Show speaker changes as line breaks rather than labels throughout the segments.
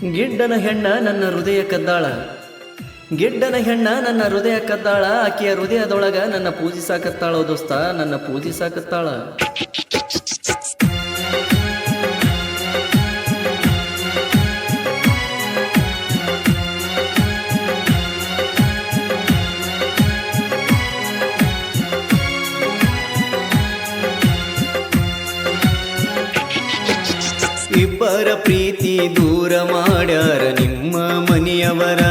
ಗಿಡ್ಡನ ಹೆಣ್ಣ ನನ್ನ ಹೃದಯ ಕದ್ದಾಳ. ಗಿಡ್ಡನ ಹೆಣ್ಣ ನನ್ನ ಹೃದಯ ಕದ್ದಾಳ. ಆಕೆಯ ಹೃದಯದೊಳಗ ನನ್ನ ಪೂಜಿಸಾಕತ್ತಾಳೋ ದೋಸ್ತ, ನನ್ನ ಪೂಜಿಸಾಕತ್ತಾಳ ಇಬ್ಬರ ಪ್ರೀತಿ ದೂರ ಮಾಡ್ಯಾರ ನಿಮ್ಮ ಮನೆಯವರ.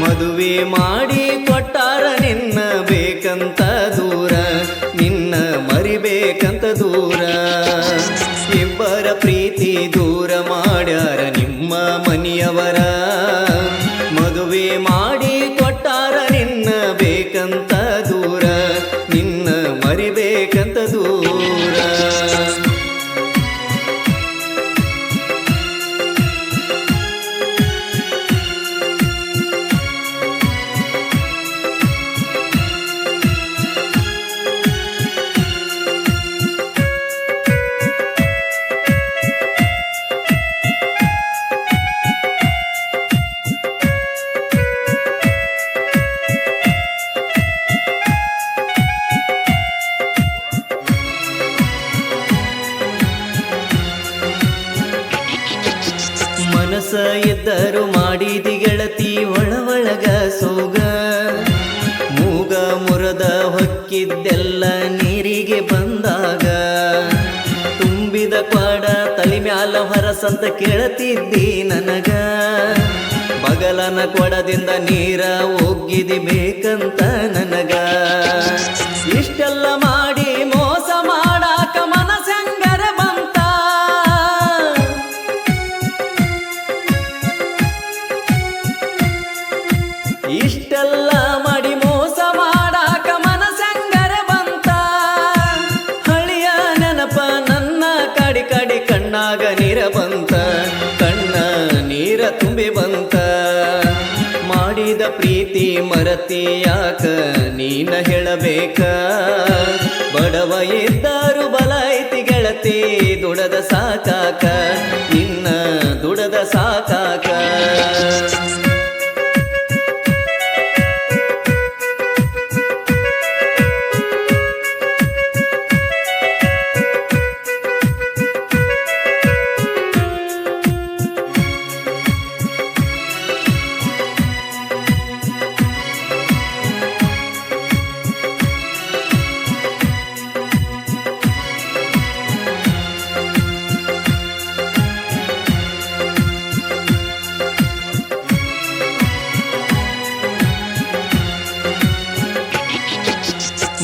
ಮದುವೆ ಮಾಡಿ ಕೊಟ್ಟಾರ ನಿನ್ನ ಬೇಕಂತ ಮನಸ ಎದ್ದರು ಮಾಡಿದಿ ಗೆಳತಿ ಒಳ ಒಳಗ ಸೋಗ. ಮೂಗ ಮುರದ ಹೊಕ್ಕಿದ್ದೆಲ್ಲ ನೀರಿಗೆ ಬಂದಾಗ. ತುಂಬಿದ ಕ್ವಾಡ ತಲೆ ಮ್ಯಾಲ ಹೊರಸಂತ ಕೇಳತಿದ್ದಿ ನನಗ. ಬಗಲನ ಕೊಡದಿಂದ ನೀರ ಒಗ್ಗಿದಿ ಬೇಕಂತ ನನಗ. ಇಷ್ಟೆಲ್ಲ ಇಷ್ಟೆಲ್ಲ ಮಾಡಿ ಮೋಸ ಮಾಡಾಕ ಮನಸಂಗರ ಬಂತ. ಹಳಿಯ ನೆನಪ ನನ್ನ ಕಡಿ ಕಡಿ ಕಣ್ಣಾಗ ನೀರ ಬಂತ. ಕಣ್ಣ ನೀರ ತುಂಬಿ ಬಂತ. ಮಾಡಿದ ಪ್ರೀತಿ ಮರತಿ ಯಾಕ ನೀನ ಹೇಳಬೇಕ? ಬಡವ ಇದ್ದಾರು ಬಲ ಐತಿ ಗೆಳತಿ, ದುಡದ ಸಾಕಾಕ. ನಿನ್ನ ದುಡದ ಸಾಕಾಕ.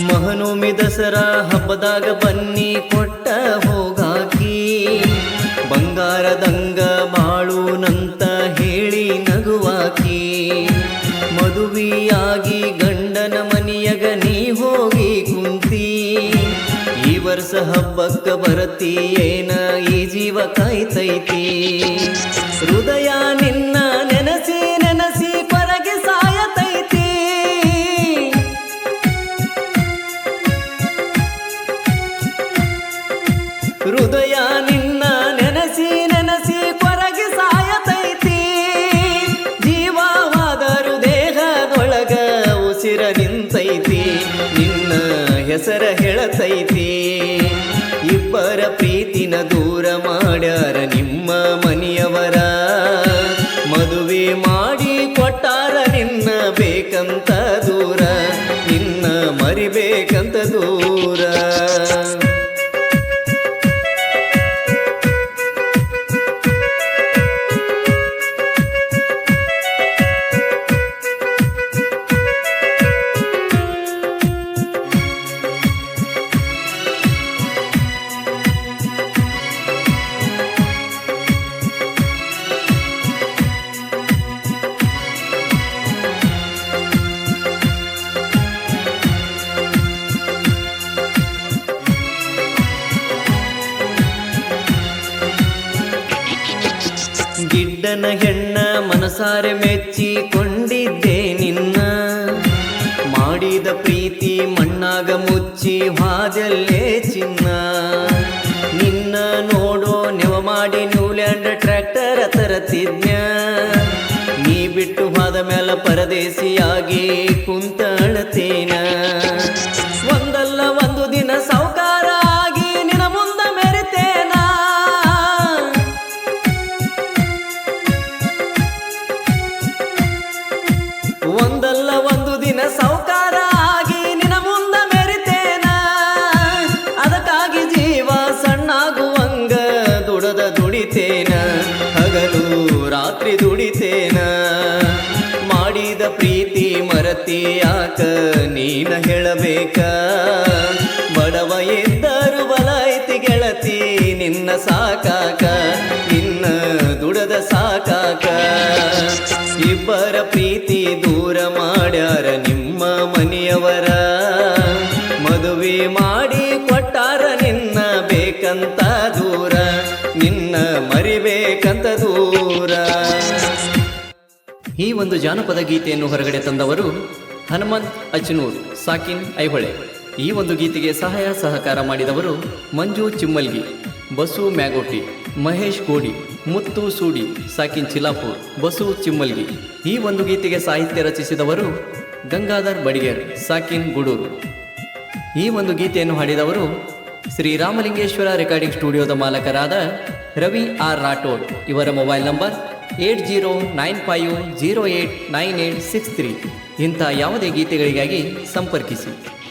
ಮಹನೋಮಿ ದಸರಾ ಹಬ್ಬದಾಗ ಬನ್ನಿ ಕೊಟ್ಟ ಹೋಗಾಕಿ. ಬಂಗಾರದಂಗ ಬಾಳುನಂತ ಹೇಳಿ ನಗುವಾಕಿ. ಮದುವೆಯಾಗಿ ಗಂಡನ ಮನೆಯಗ ನೀ ಹೋಗಿ ಕುಂತಿ. ಈ ವರ್ಷ ಹಬ್ಬಕ್ಕ ಬರತಿ ಏನ ಈ ಜೀವ ಕಾಯ್ತೈತಿ. ಹೃದಯ ನಿನ್ನ ಹೆಸರ ಹೇಳತೈತಿ. ಇಬ್ಬರ ಪ್ರೀತಿನ ದೂರ ಮಾಡ್ಯಾರ ನಿಮ್ಮ ಮನೆಯವರ ಗಿಡ್ಡನ ಹೆಣ್ಣ ಮನಸಾರೆ ಮೆಚ್ಚಿಕೊಂಡಿದ್ದೆ ನಿನ್ನ. ಮಾಡಿದ ಪ್ರೀತಿ ಮಣ್ಣಾಗ ಮುಚ್ಚಿ ಹಾದಲ್ಲೇ ಚಿನ್ನ. ನಿನ್ನ ನೋಡೋ ನೆವ ಮಾಡಿ ನ್ಯೂಲ್ಯಾಂಡ್ ಟ್ರ್ಯಾಕ್ಟರ್ ತರತಿದ್ನ. ನೀ ಬಿಟ್ಟು ಹೋದ ಮೇಲೆ ಪರದೇಸಿಯಾಗಿ ಕುಂತ ದುಡಿತೇನ, ಹಗಲು ರಾತ್ರಿ ದುಡಿತೇನ. ಮಾಡಿದ ಪ್ರೀತಿ ಮರತಿ ಯಾಕ ನೀನ ಹೇಳಬೇಕ? ಬಡವ ಎದ್ದರು ಬಲಾಯ್ತಿ ಗೆಳತಿ, ನಿನ್ನ ಸಾಕಾಕ, ನಿನ್ನ ದುಡದ ಸಾಕಾಕ. ಇಬ್ಬರ ಪ್ರೀತಿ ದೂರ ಮಾಡ್ಯಾರ ನಿಮ್ಮ ಮನೆಯವರ. ಈ ಒಂದು ಜಾನಪದ ಗೀತೆಯನ್ನು ಹೊರಗಡೆ ತಂದವರು ಹನುಮಂತ್ ಅಚನೂರ್ ಸಾಕಿನ್ ಐಹೊಳೆ. ಈ ಒಂದು ಗೀತೆಗೆ ಸಹಾಯ ಸಹಕಾರ ಮಾಡಿದವರು ಮಂಜು ಚಿಮ್ಮಲ್ಗಿ, ಬಸು ಮ್ಯಾಗೋಟಿ, ಮಹೇಶ್ ಗೋಡಿ, ಮುತ್ತು ಸೂಡಿ, ಸಾಕಿನ್ ಚಿಲಾಪುರ್ ಬಸು ಚಿಮ್ಮಲ್ಗಿ. ಈ ಒಂದು ಗೀತೆಗೆ ಸಾಹಿತ್ಯ ರಚಿಸಿದವರು ಗಂಗಾಧರ್ ಬಡಿಗೇರ್, ಸಾಕಿನ್ ಗುಡೂರು. ಈ ಒಂದು ಗೀತೆಯನ್ನು ಹಾಡಿದವರು ಶ್ರೀ ರಾಮಲಿಂಗೇಶ್ವರ ರೆಕಾರ್ಡಿಂಗ್ ಸ್ಟುಡಿಯೋದ ಮಾಲಕರಾದ ರವಿ ಆರ್ ರಾಠೋಡ್. ಇವರ mobile number eight zero nine five zero eight nine eight six three ಇಂಥ ಯಾವುದೇ ಗೀತೆಗಳಿಗಾಗಿ ಸಂಪರ್ಕಿಸಿ.